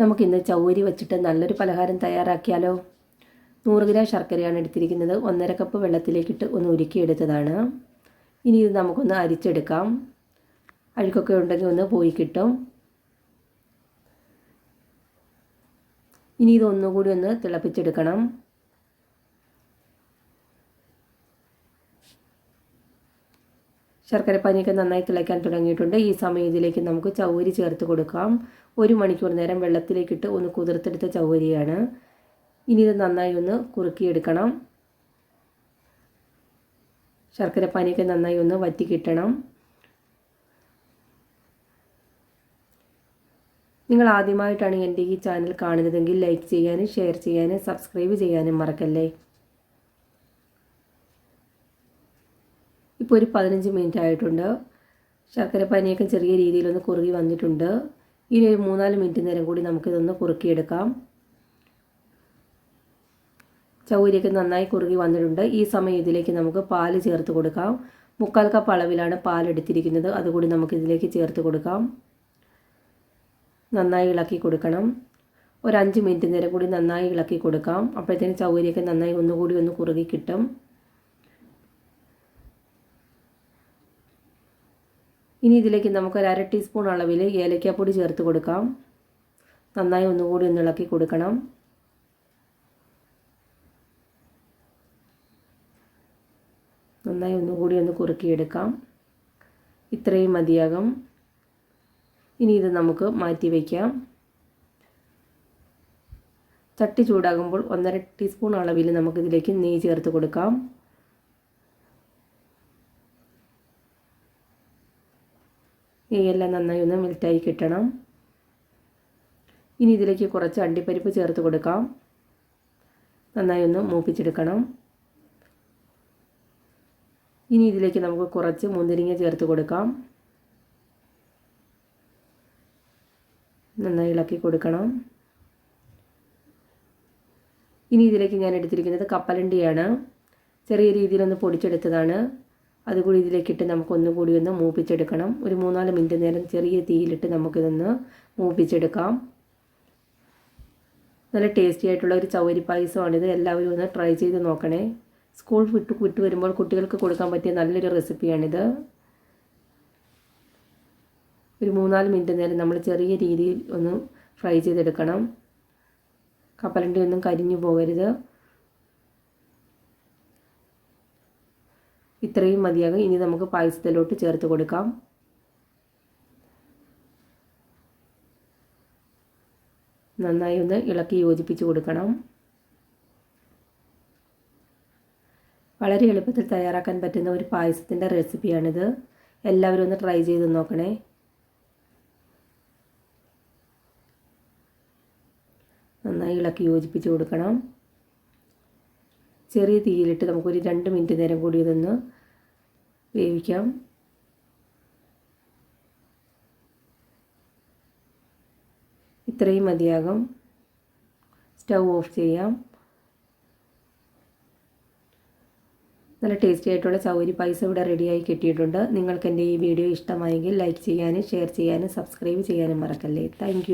നമുക്കിന്ന് ചൗരി വെച്ചിട്ട് നല്ലൊരു പലഹാരം തയ്യാറാക്കിയാലോ? നൂറ് ഗ്രാം ശർക്കരയാണ് എടുത്തിരിക്കുന്നത്. ഒന്നര കപ്പ് വെള്ളത്തിലേക്കിട്ട് ഒന്ന് ഉരുക്കിയെടുത്തതാണ്. ഇനി ഇത് നമുക്കൊന്ന് അരിച്ചെടുക്കാം. അഴുക്കൊക്കെ ഉണ്ടെങ്കിൽ ഒന്ന് പോയി കിട്ടും. ഇനി ഇത് ഒന്നുകൂടി ഒന്ന് തിളപ്പിച്ചെടുക്കണം. ശർക്കരപ്പാനിയൊക്കെ നന്നായി തിളയ്ക്കാൻ തുടങ്ങിയിട്ടുണ്ട്. ഈ സമയം ഇതിലേക്ക് നമുക്ക് ചൗരി ചേർത്ത് കൊടുക്കാം. ഒരു മണിക്കൂർ നേരം വെള്ളത്തിലേക്കിട്ട് ഒന്ന് കുതിർത്തെടുത്ത ചൗരിയാണ് ഇനി ഇത് നന്നായി ഒന്ന് കുറുക്കിയെടുക്കണം. ശർക്കരപ്പാനിയൊക്കെ നന്നായി ഒന്ന് വറ്റി കിട്ടണം. നിങ്ങൾ ആദ്യമായിട്ടാണ് എന്റെ ഈ ചാനൽ കാണുന്നതെങ്കിൽ ലൈക്ക് ചെയ്യാനും ഷെയർ ചെയ്യാനും സബ്സ്ക്രൈബ് ചെയ്യാനും മറക്കല്ലേ? ഇപ്പോൾ ഒരു പതിനഞ്ച് മിനിറ്റ് ആയിട്ടുണ്ട്. ശർക്കര പനിയൊക്കെ ചെറിയ രീതിയിലൊന്ന് കുറുകി വന്നിട്ടുണ്ട്. ഇനി ഒരു മൂന്നാൽ മിനിറ്റ് നേരം കൂടി നമുക്കിതൊന്ന് കുറുക്കിയെടുക്കാം. ചൗരിയൊക്കെ നന്നായി കുറുകി വന്നിട്ടുണ്ട്. ഈ സമയം ഇതിലേക്ക് നമുക്ക് പാൽ ചേർത്ത് കൊടുക്കാം. മുക്കാൽ കപ്പ് അളവിലാണ് പാലെടുത്തിരിക്കുന്നത്. അതുകൂടി നമുക്ക് ഇതിലേക്ക് ചേർത്ത് കൊടുക്കാം. നന്നായി ഇളക്കി കൊടുക്കണം. ഒരു അഞ്ച് മിനിറ്റ് നേരം കൂടി നന്നായി ഇളക്കി കൊടുക്കാം. അപ്പോഴത്തേന് ചൗരിയൊക്കെ നന്നായി ഒന്നുകൂടി ഒന്ന് കുറുകി കിട്ടും. ഇനി ഇതിലേക്ക് നമുക്ക് ഒരു അര ടീസ്പൂൺ അളവിൽ ഏലക്കാപ്പൊടി ചേർത്ത് കൊടുക്കാം. നന്നായി ഒന്നുകൂടി ഒന്ന് ഇളക്കി കൊടുക്കണം. നന്നായി ഒന്നുകൂടി ഒന്ന് കുറുക്കിയെടുക്കാം. ഇത്രയും മതിയാകും. ഇനി ഇത് നമുക്ക് മാറ്റി വയ്ക്കാം ചട്ടി ചൂടാകുമ്പോൾ ഒന്നര ടീസ്പൂൺ അളവിൽ നമുക്കിതിലേക്ക് നെയ്യ് ചേർത്ത് കൊടുക്കാം. നെയ്യെല്ലാം നന്നായി ഒന്ന് മെൽറ്റായി കിട്ടണം. ഇനി ഇതിലേക്ക് കുറച്ച് അണ്ടിപ്പരിപ്പ് ചേർത്ത് കൊടുക്കാം. നന്നായി ഒന്ന് മൂപ്പിച്ചെടുക്കണം. ഇനി ഇതിലേക്ക് നമുക്ക് കുറച്ച് മുന്തിരിങ്ങ ചേർത്ത് കൊടുക്കാം. നന്നായി ഇളക്കി കൊടുക്കണം. ഇനി ഇതിലേക്ക് ഞാൻ എടുത്തിരിക്കുന്നത് കപ്പലണ്ടിയാണ്. ചെറിയ രീതിയിലൊന്ന് പൊടിച്ചെടുത്തതാണ്. അതുകൂടി ഇതിലേക്കിട്ട് നമുക്ക് ഒന്നുകൂടി ഒന്ന് മൂപ്പിച്ചെടുക്കണം. ഒരു മൂന്നാൽ മിനിറ്റ് നേരം ചെറിയ തീയിലിട്ട് നമുക്കിതൊന്ന് മൂപ്പിച്ചെടുക്കാം. നല്ല ടേസ്റ്റി ആയിട്ടുള്ള ഒരു ചവരി പായസമാണിത്. എല്ലാവരും ഒന്ന് ട്രൈ ചെയ്ത് നോക്കണേ. സ്കൂൾ വിട്ട് വിട്ട് വരുമ്പോൾ കുട്ടികൾക്ക് കൊടുക്കാൻ പറ്റിയ നല്ലൊരു റെസിപ്പിയാണിത്. ഒരു മൂന്നാൽ മിനിറ്റ് നേരം നമ്മൾ ചെറിയ രീതിയിൽ ഒന്ന് ഫ്രൈ ചെയ്തെടുക്കണം. കപ്പലണ്ടി ഒന്നും കരിഞ്ഞു പോകരുത്. ഇത്രയും മതിയാകും. ഇനി നമുക്ക് പായസത്തിലോട്ട് ചേർത്ത് കൊടുക്കാം. നന്നായി ഒന്ന് ഇളക്കി യോജിപ്പിച്ച് കൊടുക്കണം. വളരെ എളുപ്പത്തിൽ തയ്യാറാക്കാൻ പറ്റുന്ന ഒരു പായസത്തിന്റെ റെസിപ്പിയാണിത്. എല്ലാവരും ഒന്ന് ട്രൈ ചെയ്ത് നോക്കണേ. നന്നായി ഇളക്കി യോജിപ്പിച്ച് കൊടുക്കണം. ചെറിയ തീയിലിട്ട് നമുക്കൊരു രണ്ട് മിനിറ്റ് നേരം കൂടി ഇതൊന്ന് വേവിക്കാം. ഇത്രയും മതിയാകും. സ്റ്റൗ ഓഫ് ചെയ്യാം. നല്ല ടേസ്റ്റി ആയിട്ടുള്ള ചൗരി പൈസ ഇവിടെ റെഡിയായി കിട്ടിയിട്ടുണ്ട്. നിങ്ങൾക്ക് എന്റെ ഈ വീഡിയോ ഇഷ്ടമായെങ്കിൽ ലൈക്ക് ചെയ്യാനും ഷെയർ ചെയ്യാനും സബ്സ്ക്രൈബ് ചെയ്യാനും മറക്കല്ലേ. താങ്ക്